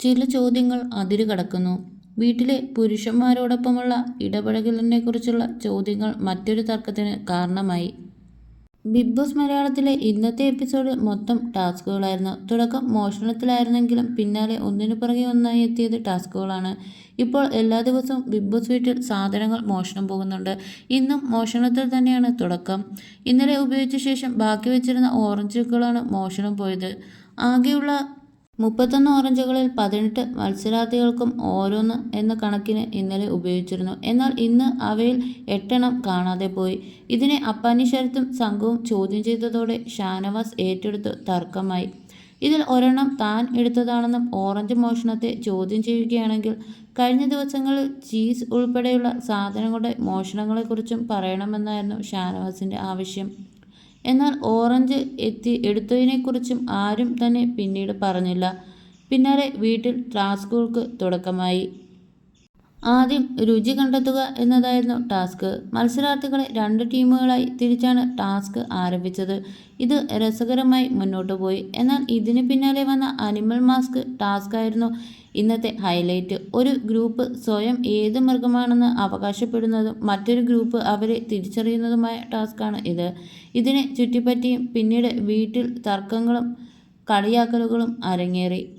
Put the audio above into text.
ചില ചോദ്യങ്ങൾ അതിരുകടക്കുന്നു വീട്ടിലെ പുരുഷന്മാരോടൊപ്പമുള്ള ഇടപഴകലിനെക്കുറിച്ചുള്ള ചോദ്യങ്ങൾ മറ്റൊരു തർക്കത്തിന് കാരണമായി. ബിഗ് ബോസ് മലയാളത്തിലെ ഇന്നത്തെ എപ്പിസോഡ് മൊത്തം ടാസ്കുകളായിരുന്നു. തുടക്കം മോഷണത്തിലായിരുന്നെങ്കിലും പിന്നാലെ ഒന്നിനു പുറകെ ഒന്നായി എത്തിയത് ടാസ്കുകളാണ്. ഇപ്പോൾ എല്ലാ ദിവസവും ബിഗ് ബോസ് വീട്ടിൽ സാധനങ്ങൾ മോഷണം പോകുന്നുണ്ട്. ഇന്നും മോഷണത്തിൽ തന്നെയാണ് തുടക്കം. ഇന്നലെ ഉപയോഗിച്ച ശേഷം ബാക്കി വെച്ചിരുന്ന ഓറഞ്ചുകളാണ് മോഷണം പോയത്. ആകെയുള്ള മുപ്പത്തൊന്ന് ഓറഞ്ചുകളിൽ പതിനെട്ട് മത്സരാർത്ഥികൾക്കും ഓരോന്ന് എന്ന കണക്കിന് ഇന്നലെ ഉപയോഗിച്ചിരുന്നു. എന്നാൽ ഇന്ന് അവയിൽ എട്ടെണ്ണം കാണാതെ പോയി. ഇതിനെ അപ്പാനി ശരത്തും സംഘവും ചോദ്യം ചെയ്തതോടെ ഷാനവാസ് ഏറ്റെടുത്ത് തർക്കമായി. ഇതിൽ ഒരെണ്ണം താൻ എടുത്തതാണെന്നും ഓറഞ്ച് മോഷണത്തെ ചോദ്യം ചെയ്യുകയാണെങ്കിൽ കഴിഞ്ഞ ദിവസങ്ങളിൽ ചീസ് ഉൾപ്പെടെയുള്ള സാധനങ്ങളുടെ മോഷണങ്ങളെക്കുറിച്ചും പറയണമെന്നായിരുന്നു ഷാനവാസിന്റെ ആവശ്യം. എന്നാൽ ഓറഞ്ച് എത്തി എടുത്തതിനെക്കുറിച്ചും ആരും തന്നെ പിന്നീട് പറഞ്ഞില്ല. പിന്നാലെ വീട്ടിൽ ടാസ്കുകൾക്ക് തുടക്കമായി. ആദ്യം രുചി കണ്ടെത്തുക എന്നതായിരുന്നു ടാസ്ക്. മത്സരാർത്ഥികളെ രണ്ട് ടീമുകളായി തിരിച്ചാണ് ടാസ്ക് ആരംഭിച്ചത്. ഇത് രസകരമായി മുന്നോട്ട് പോയി. എന്നാൽ ഇതിന് പിന്നാലെ വന്ന അനിമൽ മാസ്ക് ടാസ്ക് ആയിരുന്നു ഇന്നത്തെ ഹൈലൈറ്റ്. ഒരു ഗ്രൂപ്പ് സ്വയം ഏത് മൃഗമാണെന്ന് അവകാശപ്പെടുന്നതും മറ്റൊരു ഗ്രൂപ്പ് അവരെ തിരിച്ചറിയുന്നതുമായ ടാസ്ക്കാണ് ഇത്. ഇതിനെ ചുറ്റിപ്പറ്റിയും പിന്നീട് വീട്ടിൽ തർക്കങ്ങളും കളിയാക്കലുകളും അരങ്ങേറി.